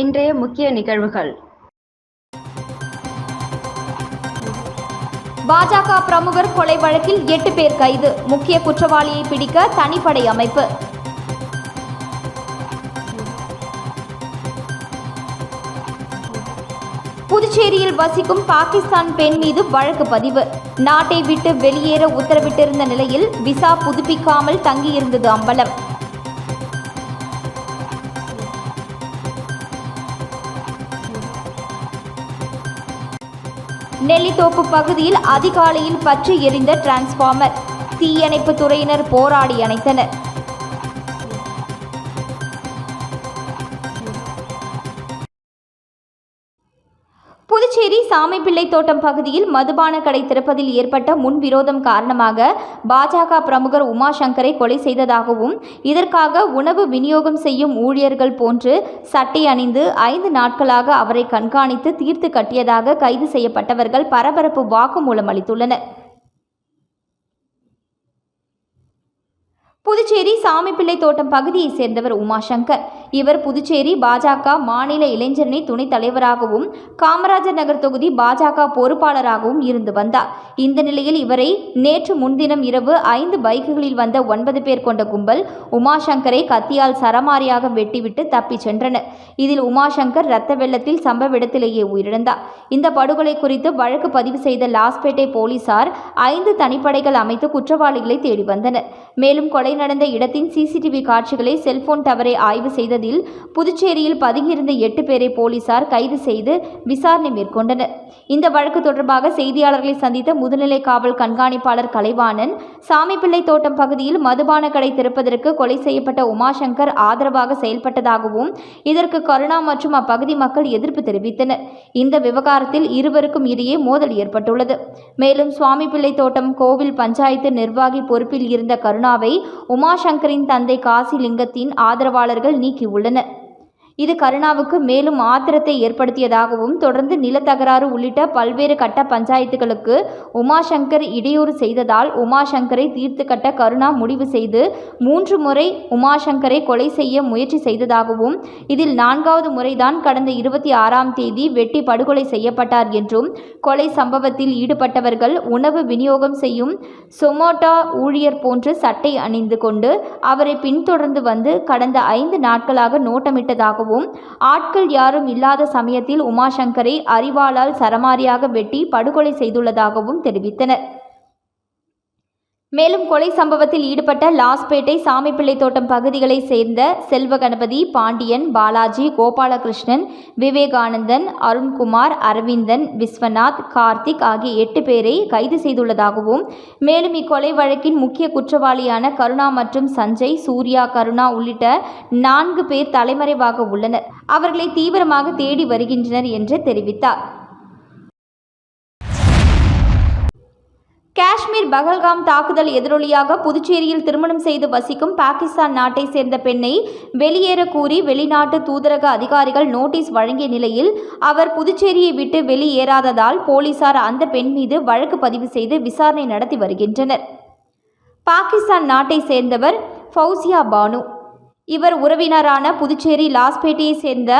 இன்றைய முக்கிய நிகழ்வுகள். பாஜக பிரமுகர் கொலை வழக்கில் எட்டு பேர் கைது. முக்கிய குற்றவாளியை பிடிக்க தனிப்படை அமைப்பு. புதுச்சேரியில் வசிக்கும் பாகிஸ்தான் பெண் மீது வழக்கு பதிவு. நாட்டை விட்டு வெளியேற உத்தரவிட்டிருந்த நிலையில் விசா புதுப்பிக்காமல் தங்கியிருந்தது அம்பலம். நெல்லித்தோப்பு பகுதியில் அதிகாலையில் பற்றி எரிந்த டிரான்ஸ்பார்மர் தீயணைப்பு துறையினர் போராடி அணைத்தனர். சாமிப்பிள்ளை தோட்டம் பகுதியில் மதுபான கடை திறப்பதில் ஏற்பட்ட முன்விரோதம் காரணமாக பாஜக பிரமுகர் உமாசங்கரை கொலை செய்ததாகவும் இதற்காக உணவு விநியோகம் செய்யும் ஊழியர்கள் போன்று சட்டை அணிந்து ஐந்து நாட்களாக அவரை கண்காணித்து தீர்த்து கட்டியதாக கைது செய்யப்பட்டவர்கள் பரபரப்பு வாக்குமூலம் அளித்துள்ளனர். புதுச்சேரி சாமிப்பிள்ளை தோட்டம் பகுதியைச் சேர்ந்தவர் உமாசங்கர். இவர் புதுச்சேரி பாஜக மாநில இளைஞரணி துணைத் தலைவராகவும் காமராஜர் நகர் தொகுதி பாஜக பொறுப்பாளராகவும் இருந்து வந்தார். இந்த நிலையில் இவரை நேற்று முன்தினம் இரவு ஐந்து பைக்குகளில் வந்த ஒன்பது பேர் கொண்ட கும்பல் உமாசங்கரை கத்தியால் சரமாரியாக வெட்டிவிட்டு தப்பிச் சென்றனர். இதில் உமாசங்கர் இரத்த வெள்ளத்தில் சம்பவ இடத்திலேயே உயிரிழந்தார். இந்த படுகொலை குறித்து வழக்கு பதிவு செய்த லாஸ்பேட்டை போலீசார் ஐந்து தனிப்படைகள் அமைத்து குற்றவாளிகளை தேடி வந்தனர். மேலும் கொலை நடந்த இடத்தின் சிசிடிவி காட்சிகளை செல்போன் டவரை ஆய்வு செய்ததில் புதுச்சேரியில் பதுங்கியிருந்த எட்டு பேரை போலீசார் கைது செய்து விசாரணை மேற்கொண்டனர். இந்த வழக்கு தொடர்பாக செய்தியாளர்களை சந்தித்த முதுநிலை காவல் கண்காணிப்பாளர் கலைவாணன் சாமிப்பிள்ளை தோட்டம் பகுதியில் மதுபான கடை திறப்பதற்கு கொலை செய்யப்பட்ட உமாசங்கர் ஆதரவாக செயல்பட்டதாகவும் இதற்கு கருணா மற்றும் அப்பகுதி மக்கள் எதிர்ப்பு தெரிவித்தனர். இந்த விவகாரத்தில் இருவருக்கும் இடையே மோதல் ஏற்பட்டுள்ளது. மேலும் சுவாமிப்பிள்ளை தோட்டம் கோவில் பஞ்சாயத்து நிர்வாகி பொறுப்பில் இருந்த கருணாவை உமாசங்கரின் தந்தை காசிலிங்கத்தின் ஆதரவாளர்கள் நீக்கியுள்ளனர். இது கருணாவுக்கு மேலும் ஆத்திரத்தை ஏற்படுத்தியதாகவும் தொடர்ந்து நிலத்தகராறு உள்ளிட்ட பல்வேறு கட்ட பஞ்சாயத்துகளுக்கு உமாசங்கர் இடையூறு செய்ததால் உமாசங்கரை தீர்த்து கட்ட கருணா முடிவு செய்து மூன்று முறை உமாசங்கரை கொலை செய்ய முயற்சி செய்ததாகவும் இதில் நான்காவது முறைதான் கடந்த இருபத்தி ஆறாம் தேதி வெட்டி படுகொலை செய்யப்பட்டார் என்றும் கொலை சம்பவத்தில் ஈடுபட்டவர்கள் உணவு விநியோகம் செய்யும் சொமோட்டா ஊழியர் போன்று சட்டை அணிந்து கொண்டு அவரை பின்தொடர்ந்து வந்து கடந்த ஐந்து நாட்களாக நோட்டமிட்டதாகவும் ஆட்கள் யாரும் இல்லாத சமயத்தில் உமாசங்கரை அரிவாளால் சரமாரியாக வெட்டி படுகொலை செய்துள்ளதாகவும் தெரிவித்தனர். மேலும் கொலை சம்பவத்தில் ஈடுபட்ட லாஸ்பேட்டை சாமிப்பிள்ளை தோட்டம் பகுதிகளைச் சேர்ந்த செல்வ கணபதி பாண்டியன் பாலாஜி கோபாலகிருஷ்ணன் விவேகானந்தன் அருண்குமார் அரவிந்தன் விஸ்வநாத் கார்த்திக் ஆகிய எட்டு பேரை கைது செய்துள்ளதாகவும் மேலும் இக்கொலை வழக்கின் முக்கிய குற்றவாளியான கருணா மற்றும் சஞ்சய் சூர்யா கருணா உள்ளிட்ட நான்கு பேர் தலைமறைவாக உள்ளனர். அவர்களை தீவிரமாக தேடி வருகின்றனர் என்று தெரிவித்தார். காஷ்மீர் பகல்காம் தாக்குதல் எதிரொலியாக புதுச்சேரியில் திருமணம் செய்து வசிக்கும் பாகிஸ்தான் நாட்டை சேர்ந்த பெண்ணை வெளியேற கூறி வெளிநாட்டு தூதரக அதிகாரிகள் நோட்டீஸ் வழங்கிய நிலையில் அவர் புதுச்சேரியை விட்டு வெளியேறாததால் போலீசார் அந்த பெண் மீது வழக்கு பதிவு செய்து விசாரணை நடத்தி வருகின்றனர். பாகிஸ்தான் நாட்டை சேர்ந்தவர் ஃபவுசியா பானு. இவர் உறவினரான புதுச்சேரி லாஸ்பேட்டையை சேர்ந்த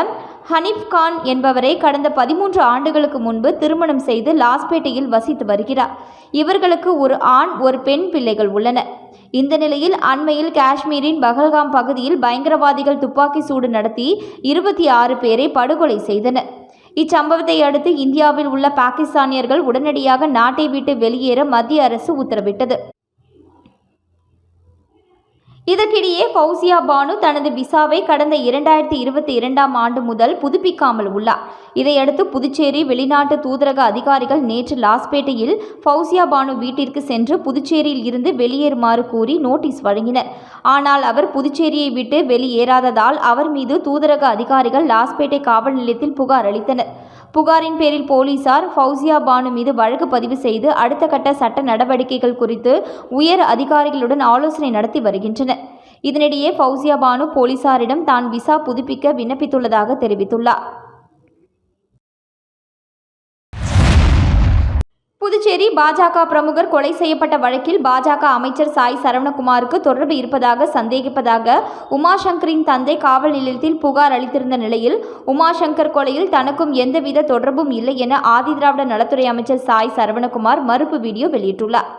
ஹனீப் கான் என்பவரை கடந்த பதிமூன்று ஆண்டுகளுக்கு முன்பு திருமணம் செய்து லாஸ்பேட்டையில் வசித்து வருகிறார். இவர்களுக்கு ஒரு ஆண் ஒரு பெண் பிள்ளைகள் உள்ளனர் இந்த நிலையில் அண்மையில் காஷ்மீரின் பகல்காம் பகுதியில் பயங்கரவாதிகள் துப்பாக்கி சூடு நடத்தி இருபத்தி ஆறு பேரை படுகொலை செய்தனர். இச்சம்பவத்தை அடுத்து இந்தியாவில் உள்ள பாகிஸ்தானியர்கள் உடனடியாக நாட்டை விட்டு வெளியேற மத்திய அரசு உத்தரவிட்டது. இதற்கிடையே ஃபவுசியா பானு தனது விசாவை கடந்த இரண்டாயிரத்தி இருபத்தி இரண்டாம் ஆண்டு முதல் புதுப்பிக்காமல் உள்ளார். இதையடுத்து புதுச்சேரி வெளிநாட்டு தூதரக அதிகாரிகள் நேற்று லாஸ்பேட்டையில் ஃபவுசியா பானு வீட்டிற்கு சென்று புதுச்சேரியில் இருந்து வெளியேறுமாறு கூறி நோட்டீஸ் வழங்கினர். ஆனால் அவர் புதுச்சேரியை விட்டு வெளியேறாததால் அவர் மீது தூதரக அதிகாரிகள் லாஸ்பேட்டை காவல் நிலையத்தில் புகார் அளித்தனர். புகாரின் பேரில் போலீசார் ஃபவுசியா பானு மீது வழக்கு பதிவு செய்து அடுத்த கட்ட சட்ட நடவடிக்கைகள் குறித்து உயர் அதிகாரிகளுடன் ஆலோசனை நடத்தி வருகின்றனர். இதனிடையே ஃபவுசியா பானு போலீசாரிடம் தான் விசா புதுப்பிக்க விண்ணப்பித்துள்ளதாக தெரிவித்துள்ளார். புதுச்சேரி பாஜக பிரமுகர் கொலை செய்யப்பட்ட வழக்கில் பாஜக அமைச்சர் சாய் சரவணகுமாருக்கு தொடர்பு இருப்பதாக சந்தேகிப்பதாக உமாசங்கரின் தந்தை காவல் நிலையத்தில் புகார் அளித்திருந்த நிலையில் உமாசங்கர் கொலையில் தனக்கும் எந்தவித தொடர்பும் இல்லை என ஆதிதிராவிட நலத்துறை அமைச்சர் சாய் சரவணகுமார் மறுப்பு வீடியோ வெளியிட்டுள்ளார்.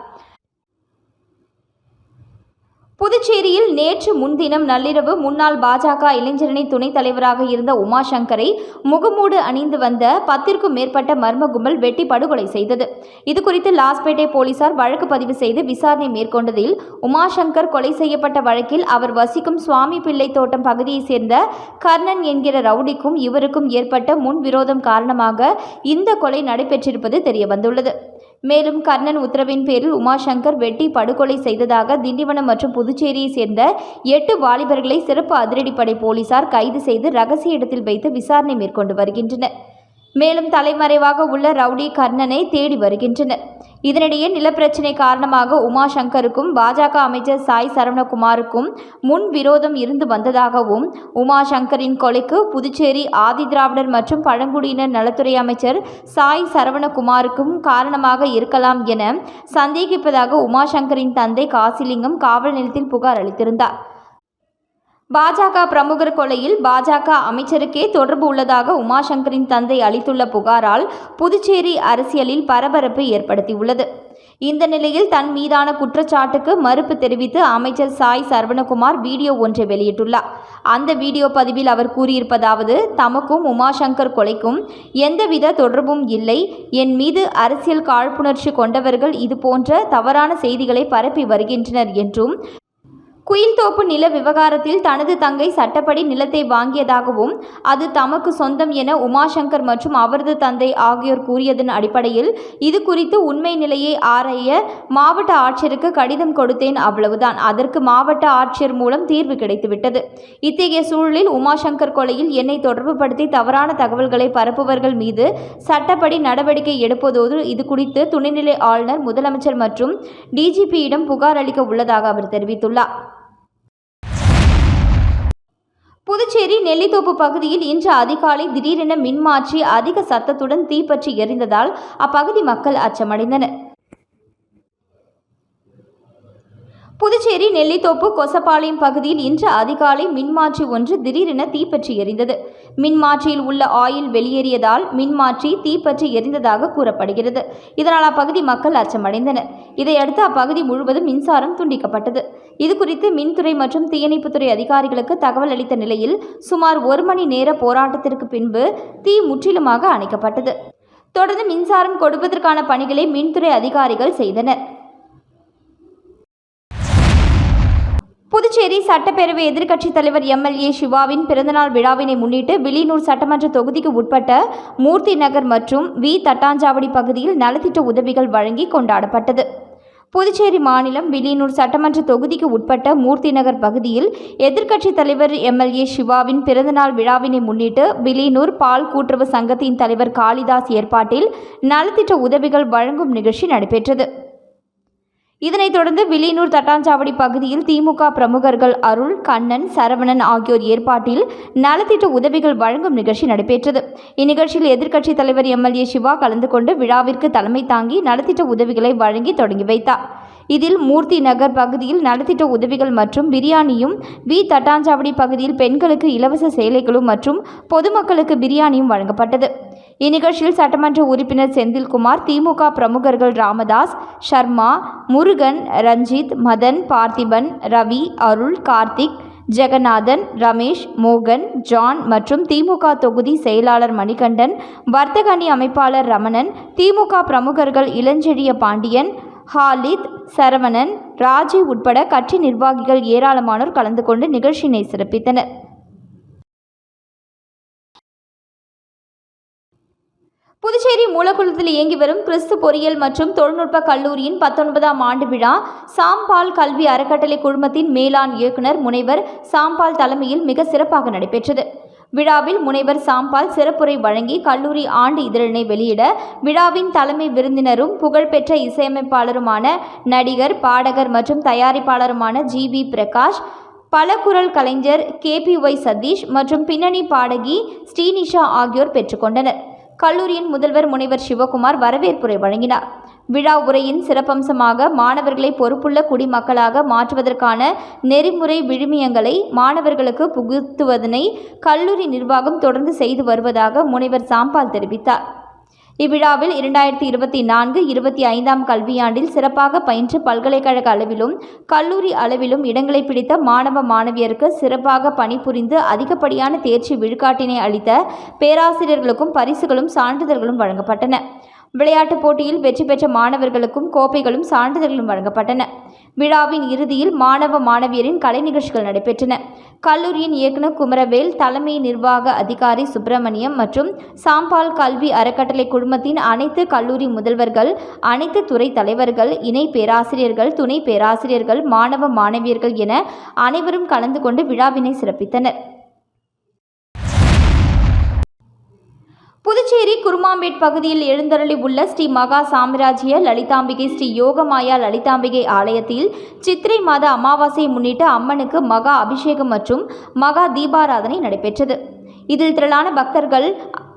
புதுச்சேரியில் நேற்று முன்தினம் நள்ளிரவு முன்னாள் பாஜக இளைஞரணி துணைத் தலைவராக இருந்த உமாசங்கரை முகமூடு அணிந்து வந்த பத்திற்கும் மேற்பட்ட மர்ம கும்பல் வெட்டி படுகொலை செய்தது. இதுகுறித்து லாஸ்பேட்டை போலீசார் வழக்கு பதிவு செய்து விசாரணை மேற்கொண்டதில் உமாசங்கர் கொலை செய்யப்பட்ட வழக்கில் அவர் வசிக்கும் சுவாமி பிள்ளை தோட்டம் பகுதியைச் சேர்ந்த கர்ணன் என்கிற ரவுடிக்கும் இவருக்கும் ஏற்பட்ட முன்விரோதம் காரணமாக இந்த கொலை நடைபெற்றிருப்பது தெரியவந்துள்ளது. மேலும் கர்ணன் உத்தரவின் பேரில் உமாசங்கர் வெட்டி படுகொலை செய்ததாக திண்டிவனம் மற்றும் புதுச்சேரியை சேர்ந்த எட்டு வாலிபர்களை சிறப்பு அதிரடிப்படை போலீசார் கைது செய்து ரகசிய இடத்தில் வைத்து விசாரணை மேற்கொண்டு வருகின்றனர். மேலும் தலைமறைவாக உள்ள ரவுடி கர்ணனை தேடி வருகின்றனர். இதனிடையே நிலப்பிரச்சினை காரணமாக உமா சங்கருக்கும் பாஜக அமைச்சர் சாய் சரவணகுமாருக்கும் முன் விரோதம் இருந்து வந்ததாகவும் உமா சங்கரின் கொலைக்கு புதுச்சேரி ஆதிதிராவிடர் மற்றும் பழங்குடியினர் நலத்துறை அமைச்சர் சாய் சரவணகுமாருக்கும் காரணமாக இருக்கலாம் என சந்தேகிப்பதாக உமாசங்கரின் தந்தை காசிலிங்கம் காவல் நிலையத்தில் புகார் அளித்திருந்தார். பாஜக பிரமுகர் கொலையில் பாஜக அமைச்சருக்கே தொடர்பு உள்ளதாக உமாசங்கரின் தந்தை அளித்துள்ள புகாரால் புதுச்சேரி அரசியலில் பரபரப்பு ஏற்படுத்தியுள்ளது. இந்த நிலையில் தன் மீதான குற்றச்சாட்டுக்கு மறுப்பு தெரிவித்து அமைச்சர் சாய் சரவணகுமார் வீடியோ ஒன்றை வெளியிட்டுள்ளார். அந்த வீடியோ பதிவில் அவர் கூறியிருப்பதாவது தமக்கும் உமாசங்கர் கொலைக்கும் எந்தவித தொடர்பும் இல்லை. என் மீது அரசியல் காழ்ப்புணர்ச்சி கொண்டவர்கள் இதுபோன்ற தவறான செய்திகளை பரப்பி வருகின்றனர் என்றும் குயில்தோப்பு நில விவகாரத்தில் தனது தங்கை சட்டப்படி நிலத்தை வாங்கியதாகவும் அது தமக்கு சொந்தம் என உமாசங்கர் மற்றும் அவரது தந்தை ஆகியோர் கூறியதன் அடிப்படையில் இது குறித்து உண்மை நிலையை ஆராய மாவட்ட ஆட்சியருக்கு கடிதம் கொடுத்தேன் அவ்வளவுதான். அதற்கு மாவட்ட ஆட்சியர் மூலம் தீர்வு கிடைத்துவிட்டது. இத்தகைய சூழலில் உமாசங்கர் கொலையில் என்னை தொடர்புபடுத்தி தவறான தகவல்களை பரப்புவர்கள் மீது சட்டப்படி நடவடிக்கை எடுப்பதோடு இது குறித்து துணைநிலை ஆளுநர் முதலமைச்சர் மற்றும் டிஜிபியிடம் புகார் அளிக்க உள்ளதாக அவர் தெரிவித்துள்ளார். புதுச்சேரி நெல்லித்தோப்பு பகுதியில் இன்று அதிகாலை திடீரென மின்மாற்றி அதிக சத்தத்துடன் தீப்பற்றி எரிந்ததால் அப்பகுதி மக்கள் அச்சமடைந்தனர். புதுச்சேரி நெல்லித்தோப்பு கொசப்பாளையம் பகுதியில் இன்று அதிகாலை மின்மாற்றி ஒன்று திடீரென தீப்பற்றி எரிந்தது. மின்மாற்றியில் உள்ள ஆயில் வெளியேறியதால் மின்மாற்றி தீப்பற்றி எரிந்ததாக கூறப்படுகிறது. இதனால் அப்பகுதி மக்கள் அச்சமடைந்தனர். இதையடுத்து அப்பகுதி முழுவதும் மின்சாரம் துண்டிக்கப்பட்டது. இதுகுறித்து மின்துறை மற்றும் தீயணைப்புத்துறை அதிகாரிகளுக்கு தகவல் அளித்த நிலையில் சுமார் ஒரு மணி நேர போராட்டத்திற்கு பின்பு தீ முற்றிலுமாக அணைக்கப்பட்டது. தொடர்ந்து மின்சாரம் கொடுப்பதற்கான பணிகளை மின்துறை அதிகாரிகள் செய்தனர். புதுச்சேரி சட்டப்பேரவை எதிர்க்கட்சித் தலைவர் எம்எல்ஏ சிவாவின் பிறந்தநாள் விழாவினை முன்னிட்டு வில்லியனூர் சட்டமன்ற தொகுதிக்கு உட்பட்ட மூர்த்தி நகர் மற்றும் வி. தட்டாஞ்சாவடி பகுதியில் நலத்திட்ட உதவிகள் வழங்கி கொண்டாடப்பட்டது. புதுச்சேரி மாநிலம் வில்லியனூர் சட்டமன்ற தொகுதிக்கு உட்பட்ட மூர்த்தி நகர் பகுதியில் எதிர்க்கட்சித் தலைவர் எம்எல்ஏ சிவாவின் பிறந்தநாள் விழாவினை முன்னிட்டு வில்லியனூர் பால் கூட்டுறவு சங்கத்தின் தலைவர் காளிதாஸ் ஏற்பாட்டில் நலத்திட்ட உதவிகள் வழங்கும் நிகழ்ச்சி நடைபெற்றது. இதனைத் தொடர்ந்து வில்லியனூர் தட்டாஞ்சாவடி பகுதியில் திமுக பிரமுகர்கள் அருள் கண்ணன் சரவணன் ஆகியோர் ஏற்பாட்டில் நலத்திட்ட உதவிகள் வழங்கும் நிகழ்ச்சி நடைபெற்றது. இந்நிகழ்ச்சியில் எதிர்க்கட்சித் தலைவர் எம்எல்ஏ சிவா கலந்து கொண்டு விழாவிற்கு தலைமை தாங்கி நலத்திட்ட உதவிகளை வழங்கி தொடங்கி வைத்தார். இதில் மூர்த்தி நகர் பகுதியில் நலத்திட்ட உதவிகள் மற்றும் பிரியாணியும் வி. தட்டாஞ்சாவடி பகுதியில் பெண்களுக்கு இலவச சேலைகளும் மற்றும் பொதுமக்களுக்கு பிரியாணியும் வழங்கப்பட்டது. இந்நிகழ்ச்சியில் சட்டமன்ற உறுப்பினர் செந்தில்குமார் திமுக பிரமுகர்கள் ராமதாஸ் சர்மா முருகன் ரஞ்சித் மதன் பார்த்திபன் ரவி அருள் கார்த்திக் ஜெகநாதன் ரமேஷ் மோகன் ஜான் மற்றும் திமுக தொகுதி செயலாளர் மணிகண்டன் வர்த்தக அணி அமைப்பாளர் ரமணன் திமுக பிரமுகர்கள் இளஞ்செழிய பாண்டியன் ஹாலித் சரவணன் ராஜி உட்பட கட்சி நிர்வாகிகள் ஏராளமானோர் கலந்து கொண்டு நிகழ்ச்சியினை சிறப்பித்தனர். புதுச்சேரி மூலக்குளத்தில் இயங்கி வரும் கிறிஸ்து பொறியியல் மற்றும் தொழில்நுட்ப கல்லூரியின் பத்தொன்பதாம் ஆண்டு விழா சாம்பால் கல்வி அறக்கட்டளை குழுமத்தின் மேலாண் இயக்குனர் முனைவர் சாம்பால் தலைமையில் மிக சிறப்பாக நடைபெற்றது. விழாவில் முனைவர் சாம்பால் சிறப்புரை வழங்கி கல்லூரி ஆண்டு இதழினை வெளியிட விழாவின் தலைமை விருந்தினரும் புகழ்பெற்ற இசையமைப்பாளருமான நடிகர் பாடகர் மற்றும் தயாரிப்பாளருமான ஜி. வி. பிரகாஷ் பலகுரல் கலைஞர் கே. பி. ஒய். சதீஷ் மற்றும் பின்னணி பாடகி ஸ்ரீனிஷா ஆகியோர் பெற்றுக்கொண்டனர் கல்லூரியின் முதல்வர் முனைவர் சிவகுமார் வரவேற்புரை வழங்கினார். விழா உரையின் சிறப்பம்சமாக மாணவர்களை பொறுப்புள்ள குடிமக்களாக மாற்றுவதற்கான நெறிமுறை விழுமியங்களை மாணவர்களுக்கு புகுத்துவதனை கல்லூரி நிர்வாகம் தொடர்ந்து செய்து வருவதாக முனைவர் சாம்பால் தெரிவித்தார். இவ்விழாவில் இரண்டாயிரத்தி இருபத்தி நான்கு இருபத்தி ஐந்தாம் கல்வியாண்டில் சிறப்பாக பயின்று பல்கலைக்கழக அளவிலும் கல்லூரி அளவிலும் இடங்களை பிடித்த மாணவ மாணவியருக்கு சிறப்பாக பணிபுரிந்து அதிகப்படியான தேர்ச்சி விழுக்காட்டினை அளித்த பேராசிரியர்களுக்கும் பரிசுகளும் சான்றிதழ்களும் வழங்கப்பட்டன. விளையாட்டுப் போட்டியில் வெற்றி பெற்ற மாணவர்களுக்கும் கோப்பைகளும் சான்றிதழ்களும் வழங்கப்பட்டன. விழாவின் இறுதியில் மாணவ மாணவியரின் கலை நிகழ்ச்சிகள் நடைபெற்றன. கல்லூரியின் இயக்குனர் குமரவேல் தலைமை நிர்வாக அதிகாரி சுப்பிரமணியம் மற்றும் சாம்பால் கல்வி அறக்கட்டளை குழுமத்தின் அனைத்து கல்லூரி முதல்வர்கள் அனைத்து துறை தலைவர்கள் இணை பேராசிரியர்கள் துணை பேராசிரியர்கள் மாணவ மாணவியர்கள் என அனைவரும் கலந்து கொண்டு விழாவினை சிறப்பித்தனர். புதுச்சேரி குருமாம்பேட் பகுதியில் எழுந்தருளி உள்ள ஸ்ரீ மகா சாம்ராஜ்ய லலிதாம்பிகை ஸ்ரீ யோகமாயா லலிதாம்பிகை ஆலயத்தில் சித்திரை மாத அமாவாசையை முன்னிட்டு அம்மனுக்கு மகா அபிஷேகம் மற்றும் மகா தீபாராதனை நடைபெற்றது. இதில் திரளான பக்தர்கள்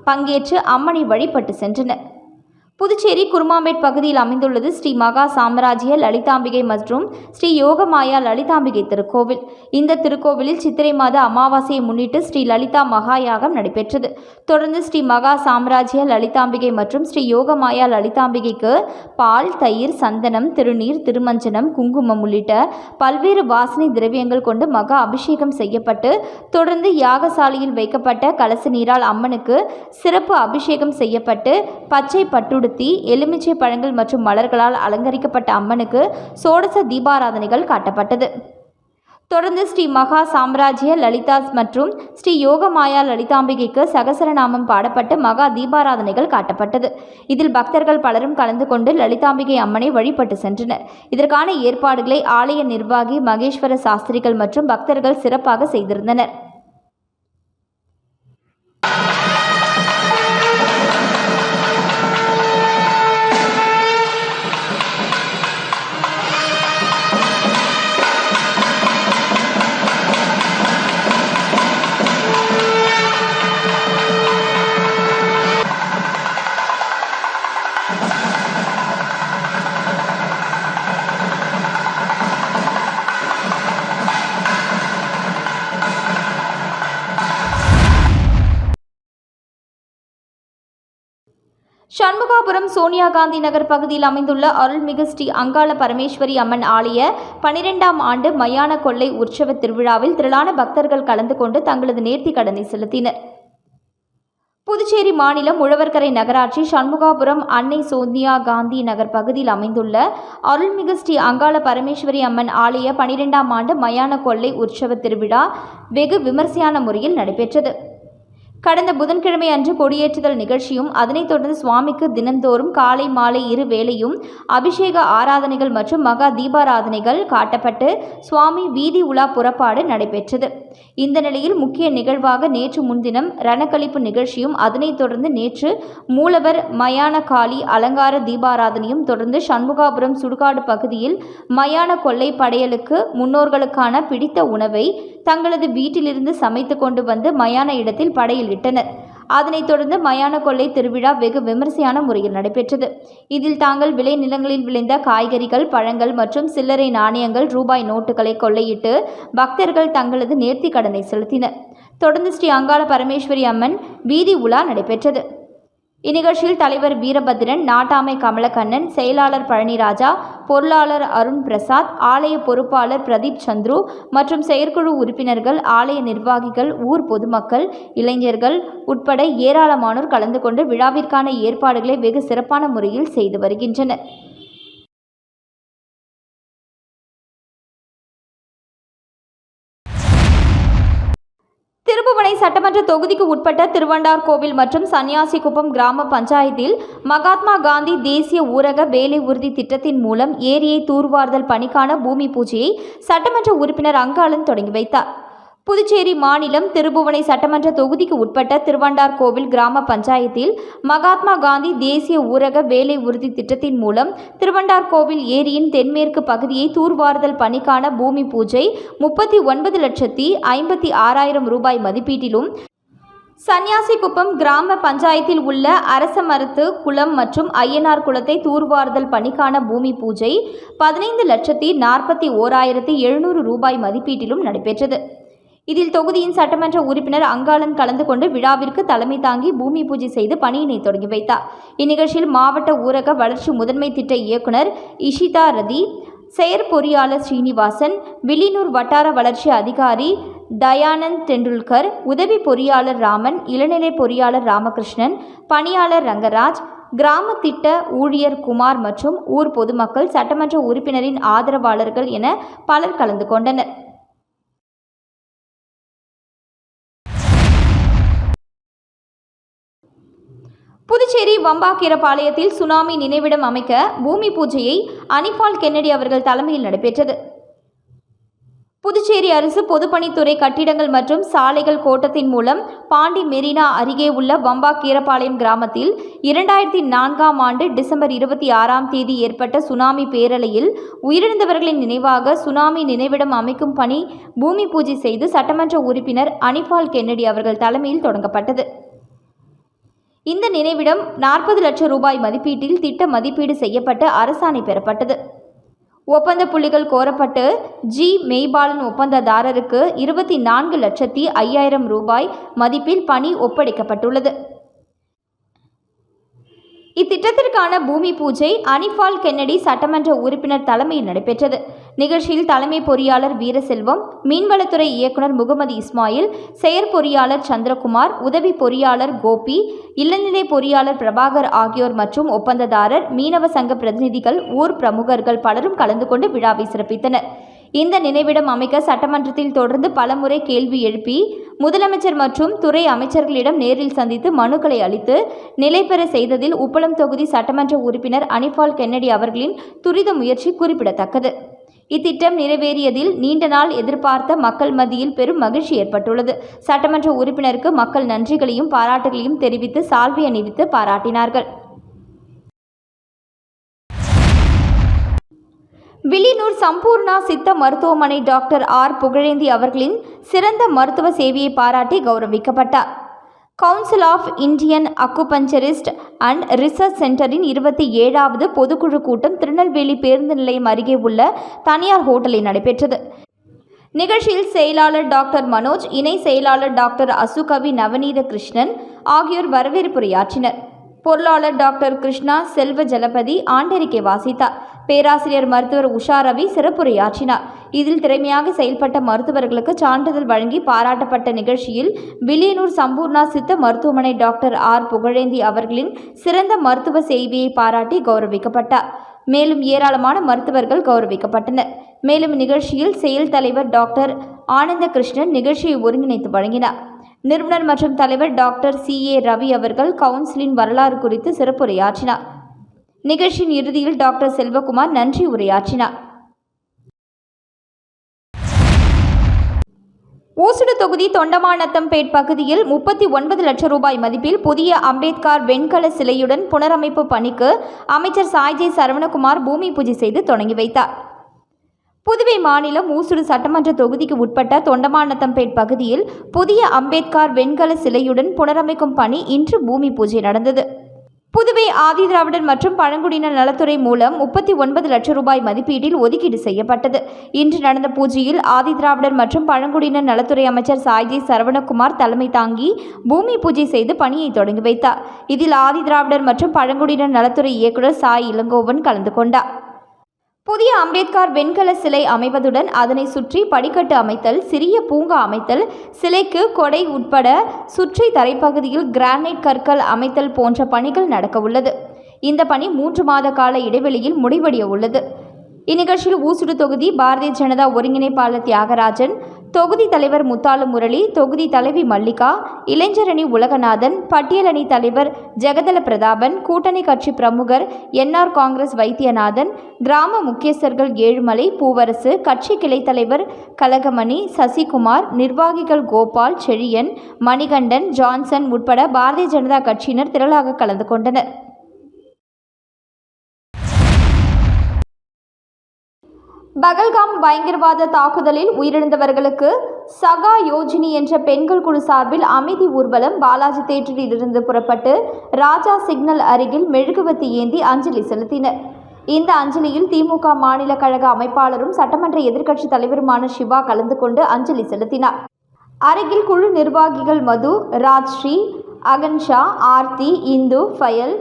பங்கேற்று அம்மனை வழிபட்டு சென்றனர். புதுச்சேரி குருமாம்பேட் பகுதியில் அமைந்துள்ளது ஸ்ரீ மகா சாம்ராஜ்ய லலிதாம்பிகை மற்றும் ஸ்ரீ யோகமாயா லலிதாம்பிகை திருக்கோவில். இந்த திருக்கோவிலில் சித்திரை மாத அமாவாசையை முன்னிட்டு ஸ்ரீ லலிதா மகாயாகம் நடைபெற்றது. தொடர்ந்து ஸ்ரீ மகா சாம்ராஜ்ய லலிதாம்பிகை மற்றும் ஸ்ரீ யோகமாயா லலிதாம்பிகைக்கு பால் தயிர் சந்தனம் திருநீர் திருமஞ்சனம் குங்குமம் உள்ளிட்ட பல்வேறு வாசனை திரவியங்கள் கொண்டு மகா அபிஷேகம் செய்யப்பட்டு தொடர்ந்து யாகசாலையில் வைக்கப்பட்ட கலச நீரால் அம்மனுக்கு சிறப்பு அபிஷேகம் செய்யப்பட்டு பச்சை பயன்படுத்தி எலுமிச்சை பழங்கள் மற்றும் மலர்களால் அலங்கரிக்கப்பட்ட அம்மனுக்கு சோடச தீபாராதனைகள் காட்டப்பட்டது. தொடர்ந்து ஸ்ரீ மகா சாம்ராஜ்ய லலிதாஸ் மற்றும் ஸ்ரீ யோகமாயா லலிதாம்பிகைக்கு சகசரநாமம் பாடப்பட்டு மகா தீபாராதனைகள் காட்டப்பட்டது. இதில் பக்தர்கள் பலரும் கலந்து கொண்டு லலிதாம்பிகை அம்மனை வழிபட்டு சென்றனர். இதற்கான ஏற்பாடுகளை ஆலய நிர்வாகி மகேஸ்வர சாஸ்திரிகள் மற்றும் பக்தர்கள் சிறப்பாக செய்திருந்தனர். சோனியா காந்தி நகர் பகுதியில் அமைந்துள்ள அருள்மிகு ஸ்ரீ அங்காள பரமேஸ்வரி அம்மன் ஆலய பனிரெண்டாம் ஆண்டு மயான கொள்ளை உற்சவ திருவிழாவில் திரளான பக்தர்கள் கலந்து கொண்டு தங்களது நேர்த்தி கடனை செலுத்தினர். புதுச்சேரி மாநிலம் உழவர்கரை நகராட்சி சண்முகாபுரம் அன்னை சோனியா காந்தி நகர் பகுதியில் அமைந்துள்ள அருள்மிகு ஸ்ரீ அங்காள பரமேஸ்வரி அம்மன் ஆலய பனிரெண்டாம் ஆண்டு மயான கொள்ளை உற்சவ திருவிழா வெகு விமர்சையான முறையில் நடைபெற்றது. கடந்த புதன்கிழமை அன்று கொடியேற்றுதல் நிகழ்ச்சியும் அதனைத் தொடர்ந்து சுவாமிக்கு தினந்தோறும் காலை மாலை இரு வேளையும் அபிஷேக ஆராதனைகள் மற்றும் மகா தீபாராதனைகள் காட்டப்பட்டு சுவாமி வீதி உலா புறப்பாடு நடைபெற்றது. இந்த நிலையில் முக்கிய நிகழ்வாக நேற்று முன்தினம் ரணக்களிப்பு நிகழ்ச்சியும் அதனைத் தொடர்ந்து நேற்று மூலவர் மயான காளி அலங்கார தீபாராதனையும் தொடர்ந்து சண்முகாபுரம் சுடுகாடு பகுதியில் மயான கொள்ளை படையலுக்கு முன்னோர்களுக்கான பிடித்த உணவை தங்களது வீட்டிலிருந்து சமைத்து கொண்டு வந்து மயான இடத்தில் படையில் இட்டனர். அதனைத் தொடர்ந்து மயான கொள்ளை திருவிழா வெகு விமரிசையான முறையில் நடைபெற்றது. இதில் தாங்கள் விளை நிலங்களில் விளைந்த காய்கறிகள் பழங்கள் மற்றும் சில்லறை நாணயங்கள் ரூபாய் நோட்டுகளை கொள்ளையிட்டு பக்தர்கள் தங்களது நேர்த்தி கடனை செலுத்தினர். தொடர்ந்து ஸ்ரீ அங்காள பரமேஸ்வரி அம்மன் வீதி உலா நடைபெற்றது. இந்நிகழ்ச்சியில் தலைவர் வீரபத்ரன் நாட்டாமை கமலக்கண்ணன் செயலாளர் பழனிராஜா பொருளாளர் அருண் பிரசாத் ஆலய பொறுப்பாளர் பிரதீப் சந்துரு மற்றும் செயற்குழு உறுப்பினர்கள் ஆலய நிர்வாகிகள் ஊர் பொதுமக்கள் இளைஞர்கள் உட்பட ஏராளமானோர் கலந்து கொண்டு விழாவிற்கான ஏற்பாடுகளை வெகு சிறப்பான முறையில் செய்து வருகின்றனர். சட்டமன்ற தொகுதிக்கு உட்பட்ட திருவண்டார்கோவில் மற்றும் சன்னியாசிக்குப்பம் கிராம பஞ்சாயத்தில் மகாத்மா காந்தி தேசிய ஊரக வேலை உறுதி திட்டத்தின் மூலம் ஏரியை தூர்வார்தல் பணிக்கான பூமி பூஜையை சட்டமன்ற உறுப்பினர் அங்காளன் தொடங்கி வைத்தார். புதுச்சேரி மாநிலம் திருபுவனை சட்டமன்ற தொகுதிக்கு உட்பட்ட திருவண்டார்கோவில் கிராம பஞ்சாயத்தில் மகாத்மா காந்தி தேசிய ஊரக வேலை உறுதி திட்டத்தின் மூலம் திருவண்டார்கோவில் ஏரியின் தென்மேற்கு பகுதியை தூர்வாறுதல் பணிக்கான பூமி பூஜை முப்பத்தி ஒன்பது லட்சத்தி ஐம்பத்தி ஆறாயிரம் ரூபாய் மதிப்பீட்டிலும் சன்னியாசிக்குப்பம் கிராம பஞ்சாயத்தில் உள்ள அரச மரத்து குளம் மற்றும் ஐயனார் குளத்தை தூர்வாறுதல் பணிக்கான பூமி பூஜை பதினைந்து லட்சத்தி நாற்பத்தி ஓராயிரத்தி எழுநூறு ரூபாய் மதிப்பீட்டிலும் நடைபெற்றது. இதில் தொகுதியின் சட்டமன்ற உறுப்பினர் அங்காளன் கலந்து கொண்டு விழாவிற்கு தலைமை தாங்கி பூமி பூஜை செய்து பணியினை தொடங்கி வைத்தார். இந்நிகழ்ச்சியில் மாவட்ட ஊரக வளர்ச்சி முதன்மை திட்ட இயக்குனர் இஷிதா ரதி செயற்பொறியாளர் ஸ்ரீனிவாசன் வில்லியனூர் வட்டார வளர்ச்சி அதிகாரி தயானந்த் டெண்டுல்கர் உதவி பொறியாளர் ராமன் இளநிலை பொறியாளர் ராமகிருஷ்ணன் பணியாளர் ரங்கராஜ் கிராம திட்ட ஊழியர் குமார் மற்றும் ஊர் பொதுமக்கள் சட்டமன்ற உறுப்பினரின் ஆதரவாளர்கள் என பலர் கலந்து கொண்டனர் புதுச்சேரி வம்பாக்கீரபாளையத்தில் சுனாமி நினைவிடம் அமைக்க பூமி பூஜையை அனிபால் கென்னடி அவர்கள் தலைமையில் நடைபெற்றது. புதுச்சேரி அரசு பொதுப்பணித்துறை கட்டிடங்கள் மற்றும் சாலைகள் கோட்டத்தின் மூலம் பாண்டி மெரினா அருகே உள்ள வம்பா கீரப்பாளையம் கிராமத்தில் இரண்டாயிரத்தி நான்காம் ஆண்டு டிசம்பர் இருபத்தி ஆறாம் தேதி ஏற்பட்ட சுனாமி பேரலையில் உயிரிழந்தவர்களின் நினைவாக சுனாமி நினைவிடம் அமைக்கும் பணி பூமி பூஜை செய்து சட்டமன்ற உறுப்பினர் அனிபால் கென்னடி அவர்கள் தலைமையில் தொடங்கப்பட்டது. இந்த நினைவிடம் நாற்பது லட்சம் ரூபாய் மதிப்பீட்டில் திட்ட மதிப்பீடு செய்யப்பட்டு அரசாணை பெறப்பட்டது. ஒப்பந்த புள்ளிகள் கோரப்பட்டு ஜி. மெய்பாலன் ஒப்பந்ததாரருக்கு இருபத்தி நான்கு லட்சத்தி ஐயாயிரம் ரூபாய் மதிப்பில் பணி ஒப்படைக்கப்பட்டுள்ளது. இத்திட்டத்திற்கான பூமி பூஜை அனிஃபால் கென்னடி சட்டமன்ற உறுப்பினர் தலைமையில் நடைபெற்றது. நிகழ்ச்சியில் தலைமை பொறியாளர் வீரசெல்வம் மீன்வளத்துறை இயக்குனர் முகமது இஸ்மாயில் செயற்பொறியாளர் சந்திரகுமார் உதவி பொறியாளர் கோபி இளநிலை பொறியாளர் பிரபாகர் ஆகியோர் மற்றும் ஒப்பந்ததாரர் மீனவ சங்க பிரதிநிதிகள் ஊர் பிரமுகர்கள் பலரும் கலந்து கொண்டு விழாவை சிறப்பித்தனர். இந்த நினைவிடம் அமைக்க சட்டமன்றத்தில் தொடர்ந்து பலமுறை கேள்வி எழுப்பி முதலமைச்சர் மற்றும் துறை அமைச்சர்களிடம் நேரில் சந்தித்து மனுக்களை அளித்து நிலைபெற செய்ததில் உப்பளம் தொகுதி சட்டமன்ற உறுப்பினர் அனிஃபால் கென்னடி அவர்களின் துரித முயற்சி குறிப்பிடத்தக்கது. இத்திட்டம் நிறைவேறியதில் நீண்ட நாள் எதிர்பார்த்த மக்கள் மத்தியில் பெரும் மகிழ்ச்சி ஏற்பட்டுள்ளது. சட்டமன்ற உறுப்பினருக்கு மக்கள் நன்றிகளையும் பாராட்டுகளையும் தெரிவித்து சால்வி அணிவித்து பாராட்டினார்கள். வில்லியனூர் சம்பூர்ணா சித்த மருத்துவமனை டாக்டர் ஆர். புகழேந்தி அவர்களின் சிறந்த மருத்துவ சேவையை பாராட்டி கௌரவிக்கப்பட்டார். Council of Indian acupuncturist and research சென்டரின் இருபத்தி ஏழாவது பொதுக்குழு கூட்டம் திருநெல்வேலி பேருந்து நிலையம் அருகே உள்ள தனியார் ஹோட்டலில் நடைபெற்றது. நிகழ்ச்சியில் செயலாளர் டாக்டர் மனோஜ் இணை செயலாளர் டாக்டர் அசுகவி நவநீத கிருஷ்ணன் ஆகியோர் வரவேற்புரையாற்றினர். பொருளாளர் டாக்டர் கிருஷ்ணா செல்வ ஜலபதி ஆண்டறிக்கை வாசித்தார். பேராசிரியர் மருத்துவர் உஷா ரவி சிறப்புரையாற்றினார். இதில் திறமையாக செயல்பட்ட மருத்துவர்களுக்கு சான்றிதழ் வழங்கி பாராட்டப்பட்ட நிகழ்ச்சியில் வில்லியனூர் சம்பூர்ணா சித்த மருத்துவமனை டாக்டர் ஆர். புகழேந்தி அவர்களின் சிறந்த மருத்துவ சேவையை பாராட்டி கௌரவிக்கப்பட்டார். மேலும் ஏராளமான மருத்துவர்கள் கௌரவிக்கப்பட்டனர். மேலும் நிகழ்ச்சியில் செயல் தலைவர் டாக்டர் ஆனந்த கிருஷ்ணன் நிகழ்ச்சியை ஒருங்கிணைத்து வழங்கினார். நிறுவனர் மற்றும் தலைவர் டாக்டர் சி. ஏ. ரவி அவர்கள் கவுன்சிலின் வரலாறு குறித்து சிறப்புரையாற்றினார். நிகழ்ச்சியின் இறுதியில் டாக்டர் செல்வகுமார் நன்றி உரையாற்றினார். ஊசுடு தொகுதி தொண்டமாநத்தம்பேட் பகுதியில் முப்பத்தி ஒன்பது லட்சம் ரூபாய் மதிப்பில் புதிய அம்பேத்கர் வெண்கல சிலையுடன் புனரமைப்பு பணிக்கு அமைச்சர் சாய்ஜே சரவணகுமார் பூமி பூஜை செய்து தொடங்கி வைத்தார். புதுவை மாநிலம் ஊசுடு சட்டமன்ற தொகுதிக்கு உட்பட்ட தொண்டமாநத்தம்பேட் பகுதியில் புதிய அம்பேத்கர் வெண்கல சிலையுடன் புனரமைக்கும் பணி இன்று பூமி பூஜை நடந்தது. புதுவை ஆதிதிராவிடர் மற்றும் பழங்குடியினர் நலத்துறை மூலம் முப்பத்தி ஒன்பது லட்சம் ரூபாய் மதிப்பீட்டில் ஒதுக்கீடு செய்யப்பட்டது. இன்று நடந்த பூஜையில் ஆதிதிராவிடர் மற்றும் பழங்குடியினர் நலத்துறை அமைச்சர் சாய்ஜி சரவணகுமார் தலைமை தாங்கி பூமி பூஜை செய்து பணியை தொடங்கி வைத்தார். இதில் ஆதிதிராவிடர் மற்றும் பழங்குடியினர் நலத்துறை இயக்குநர் சாய் இளங்கோவன் கலந்து கொண்டார். புதிய அம்பேத்கர் வெண்கல சிலை அமைவதுடன் அதனை சுற்றி படிக்கட்டு அமைத்தல் சிறிய பூங்கா அமைத்தல் சிலைக்கு கொடை உட்பட சுற்றி தரைப்பகுதியில் கிரானைட் கற்கள் அமைத்தல் போன்ற பணிகள் நடக்கவுள்ளது. இந்த பணி மூன்று மாத கால இடைவெளியில் முடிவடைய உள்ளது இந்நிகழ்ச்சியில் ஊசுடு தொகுதி பாரதிய ஜனதா ஒருங்கிணைப்பாளர் தியாகராஜன் தொகுதி தலைவர் முத்தாலு முரளி தொகுதி தலைவி மல்லிகா இளைஞரணி உலகநாதன் பட்டியலணி தலைவர் ஜெகதல பிரதாபன் கூட்டணி கட்சி பிரமுகர் என்ஆர் காங்கிரஸ் வைத்தியநாதன் கிராம முக்கியஸ்தர்கள் ஏழுமலை பூவரசு கட்சி கிளை தலைவர் கலகமணி சசிகுமார் நிர்வாகிகள் கோபால் செழியன் மணிகண்டன் ஜான்சன் உட்பட பாரதிய ஜனதா கட்சியினர் திரளாக கலந்து கொண்டனர். பகல்காம் பயங்கரவாத தாக்குதலில் உயிரிழந்தவர்களுக்கு சகா யோஜினி என்ற பெண்கள் குழு சார்பில் அமைதி ஊர்வலம் பாலாஜி தேட்டரில் இருந்து புறப்பட்டு ராஜா சிக்னல் அருகில் மெழுகுவத்தி ஏந்தி அஞ்சலி செலுத்தினர். இந்த அஞ்சலியில் திமுக மாநில கழக அமைப்பாளரும் சட்டமன்ற எதிர்க்கட்சித் தலைவருமான சிவா கலந்து கொண்டு அஞ்சலி செலுத்தினார். அருகில் குழு நிர்வாகிகள் மது ராஜ்ஸ்ரீ அகன்ஷா ஆர்த்தி இந்து ஃபயல்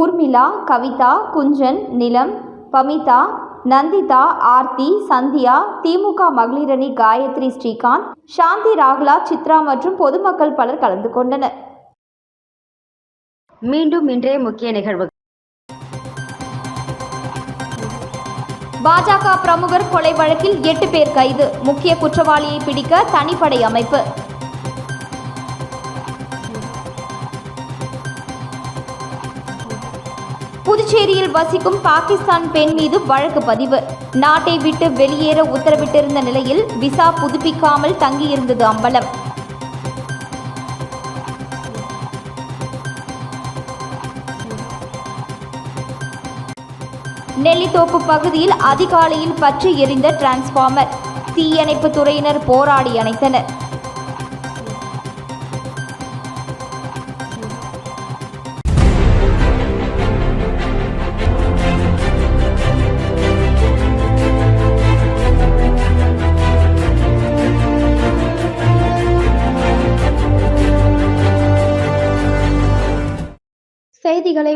ஊர்மிளா கவிதா குஞ்சன் நிலம் பமிதா நந்திதா ஆர்த்தி சந்தியா திமுக மகளிரணி காயத்ரி ஸ்ரீகாந்த் சாந்தி ராகுலா சித்ரா மற்றும் பொதுமக்கள் பலர் கலந்து கொண்டனர். மீண்டும் இன்றைய முக்கிய நிகழ்வு பாஜக பிரமுகர் கொலை வழக்கில் எட்டு பேர் கைது. முக்கிய குற்றவாளியை பிடிக்க தனிப்படை அமைப்பு. புதுச்சேரியில் வசிக்கும் பாகிஸ்தான் பெண் மீது வழக்கு பதிவு. நாட்டை விட்டு வெளியேற உத்தரவிட்டிருந்த நிலையில் விசா புதுப்பிக்காமல் தங்கியிருந்தது அம்பலம். நெல்லித்தோப்பு பகுதியில் அதிகாலையில் பற்றி எரிந்த டிரான்ஸ்பார்மர் தீயணைப்பு துறையினர் போராடி அணைத்தனர்.